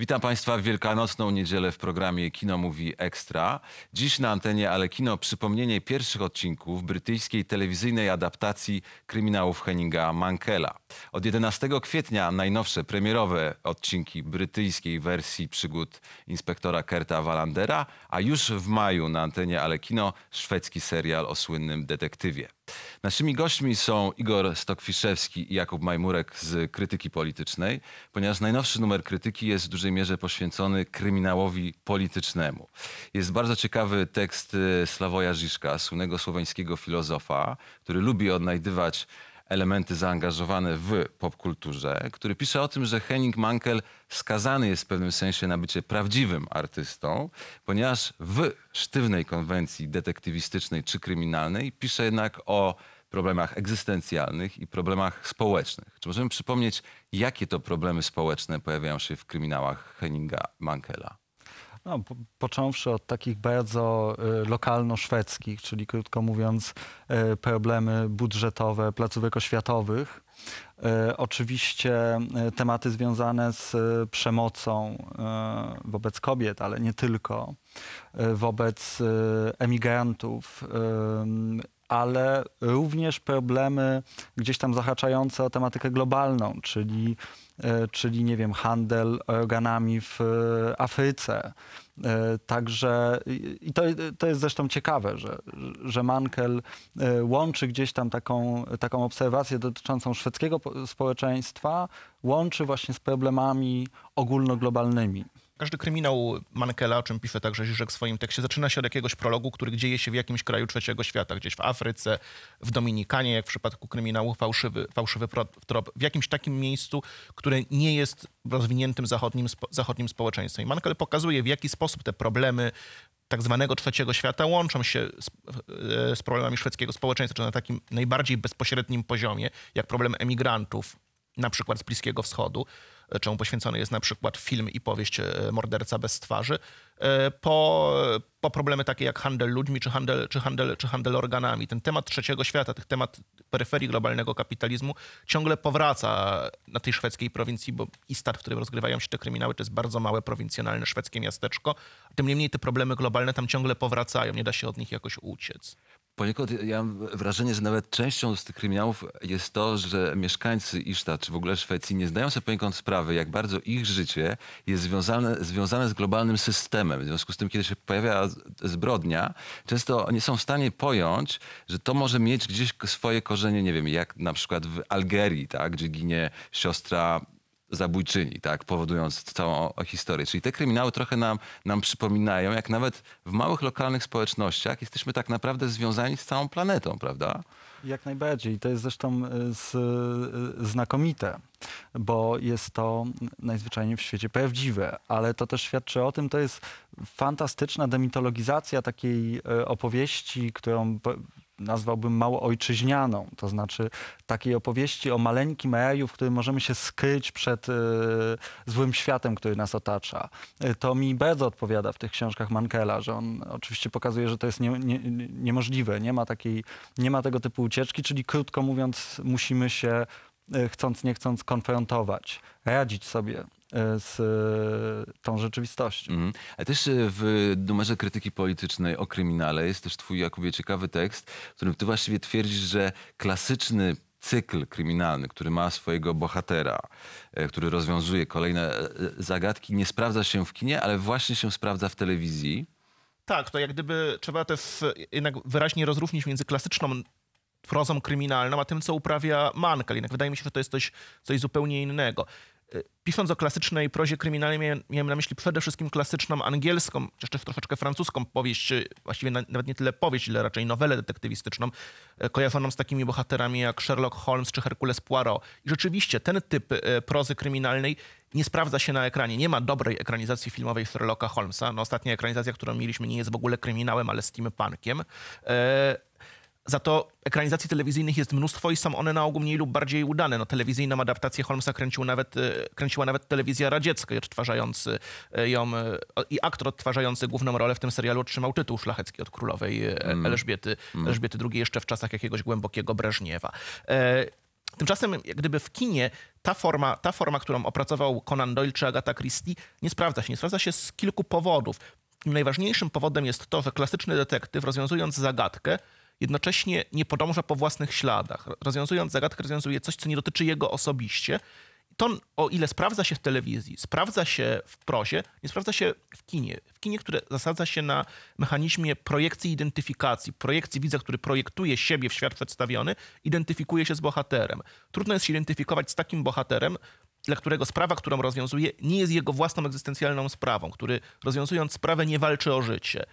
Witam Państwa w Wielkanocną niedzielę w programie Kino Mówi Ekstra. Dziś na antenie Ale Kino przypomnienie pierwszych odcinków brytyjskiej telewizyjnej adaptacji kryminałów Henninga Mankella. Od 11 kwietnia najnowsze premierowe odcinki brytyjskiej wersji przygód inspektora Kerta Walandera, a już w maju na antenie Ale Kino szwedzki serial o słynnym detektywie. Naszymi gośćmi są Igor Stokwiszewski i Jakub Majmurek z Krytyki Politycznej, ponieważ najnowszy numer Krytyki jest w dużej mierze poświęcony kryminałowi politycznemu. Jest bardzo ciekawy tekst y, Sławoja Żiszka, słynnego słoweńskiego filozofa, który lubi odnajdywać elementy zaangażowane w popkulturze, który pisze o tym, że Henning Mankell skazany jest w pewnym sensie na bycie prawdziwym artystą, ponieważ w sztywnej konwencji detektywistycznej czy kryminalnej pisze jednak o problemach egzystencjalnych i problemach społecznych. Czy możemy przypomnieć, jakie to problemy społeczne pojawiają się w kryminałach Henninga Mankella? No, po, począwszy od takich bardzo y, lokalno-szwedzkich, czyli krótko mówiąc y, problemy budżetowe placówek oświatowych. Y, oczywiście tematy związane z przemocą wobec kobiet, ale nie tylko, wobec emigrantów, ale również problemy gdzieś tam zahaczające o tematykę globalną, czyli, e, czyli nie wiem, handel organami w e, Afryce. E, Także i to, to jest zresztą ciekawe, że, że Mankel łączy gdzieś tam taką, taką obserwację dotyczącą szwedzkiego po- społeczeństwa, łączy właśnie z problemami ogólnoglobalnymi. Każdy kryminał Mankela, o czym pisze także Żyżek w swoim tekście, zaczyna się od jakiegoś prologu, który dzieje się w jakimś kraju trzeciego świata, gdzieś w Afryce, w Dominikanie, jak w przypadku kryminału Fałszywy, fałszywy Trop, w jakimś takim miejscu, które nie jest rozwiniętym zachodnim, zachodnim społeczeństwem. I Mankel pokazuje, w jaki sposób te problemy tak zwanego trzeciego świata łączą się z, e, z problemami szwedzkiego społeczeństwa, czy na takim najbardziej bezpośrednim poziomie, jak problem emigrantów, na przykład z Bliskiego Wschodu, czemu poświęcony jest na przykład film i powieść e, Morderca bez twarzy, e, po, po problemy takie jak handel ludźmi czy handel, czy, handel, czy handel organami. Ten temat trzeciego świata, ten temat peryferii globalnego kapitalizmu ciągle powraca na tej szwedzkiej prowincji, bo Istad, w którym rozgrywają się te kryminały, to jest bardzo małe, prowincjonalne szwedzkie miasteczko. Tym niemniej te problemy globalne tam ciągle powracają, nie da się od nich jakoś uciec. Poniekąd ja mam wrażenie, że nawet częścią z tych kryminałów jest to, że mieszkańcy Iszta, czy w ogóle Szwecji, nie zdają sobie poniekąd sprawy, jak bardzo ich życie jest związane, związane z globalnym systemem. W związku z tym, kiedy się pojawia zbrodnia, często nie są w stanie pojąć, że to może mieć gdzieś swoje korzenie, nie wiem, jak na przykład w Algerii, tak, gdzie ginie siostra zabójczyni, tak, powodując całą historię. Czyli te kryminały trochę nam, nam przypominają, jak nawet w małych lokalnych społecznościach jesteśmy tak naprawdę związani z całą planetą, prawda? Jak najbardziej. To jest zresztą y, z, y, znakomite, bo jest to najzwyczajniej w świecie prawdziwe, ale to też świadczy o tym, to jest fantastyczna demitologizacja takiej y, opowieści, którą nazwałbym mało ojczyźnianą, to znaczy takiej opowieści o maleńkim raju, w którym możemy się skryć przed y, złym światem, który nas otacza. Y, to mi bardzo odpowiada w tych książkach Mankela, że on oczywiście pokazuje, że to jest nie, nie, niemożliwe, nie ma, takiej, nie ma tego typu ucieczki, czyli krótko mówiąc musimy się y, chcąc nie chcąc konfrontować, radzić sobie z y, tą rzeczywistością. Mhm. Ale też e, w numerze krytyki politycznej o kryminale jest też twój, Jakubie, ciekawy tekst, w którym ty właściwie twierdzisz, że klasyczny cykl kryminalny, który ma swojego bohatera, e, który rozwiązuje kolejne e, zagadki, nie sprawdza się w kinie, ale właśnie się sprawdza w telewizji. Tak, to jak gdyby trzeba też jednak wyraźnie rozróżnić między klasyczną prozą kryminalną, a tym, co uprawia Mankel. Jednak wydaje mi się, że to jest coś, coś zupełnie innego. Pisząc o klasycznej prozie kryminalnej, miałem, na myśli przede wszystkim klasyczną angielską, jeszcze troszeczkę francuską powieść, właściwie na- nawet nie tyle powieść, ile raczej nowelę detektywistyczną, y, kojarzoną z takimi bohaterami jak Sherlock Holmes czy Hercules Poirot. I rzeczywiście ten typ y, prozy kryminalnej nie sprawdza się na ekranie. Nie ma dobrej ekranizacji filmowej Sherlocka Holmesa. No, ostatnia ekranizacja, którą mieliśmy, nie jest w ogóle kryminałem, ale steampunkiem. E, za to ekranizacji telewizyjnych jest mnóstwo i są one na ogół mniej lub bardziej udane. No, telewizyjną adaptację Holmesa kręcił nawet, e, kręciła nawet telewizja radziecka odtwarzający e, ją e, i aktor odtwarzający główną rolę w tym serialu otrzymał tytuł szlachecki od królowej e, Elżbiety, Elżbiety II jeszcze w czasach jakiegoś głębokiego Breżniewa. Tymczasem jak gdyby w kinie ta forma, ta forma, którą opracował Conan Doyle czy Agatha Christie, nie sprawdza się. Nie sprawdza się z kilku powodów. Najważniejszym powodem jest to, że klasyczny detektyw, rozwiązując zagadkę, jednocześnie nie podąża po własnych śladach. Rozwiązując zagadkę, rozwiązuje coś, co nie dotyczy jego osobiście. To, o ile sprawdza się w telewizji, sprawdza się w prozie, nie sprawdza się w kinie. W kinie, które zasadza się na mechanizmie projekcji identyfikacji. Projekcji widza, który projektuje siebie w świat przedstawiony, identyfikuje się z bohaterem. Trudno jest się identyfikować z takim bohaterem, dla którego sprawa, którą rozwiązuje, nie jest jego własną egzystencjalną sprawą, który rozwiązując sprawę nie walczy o życie.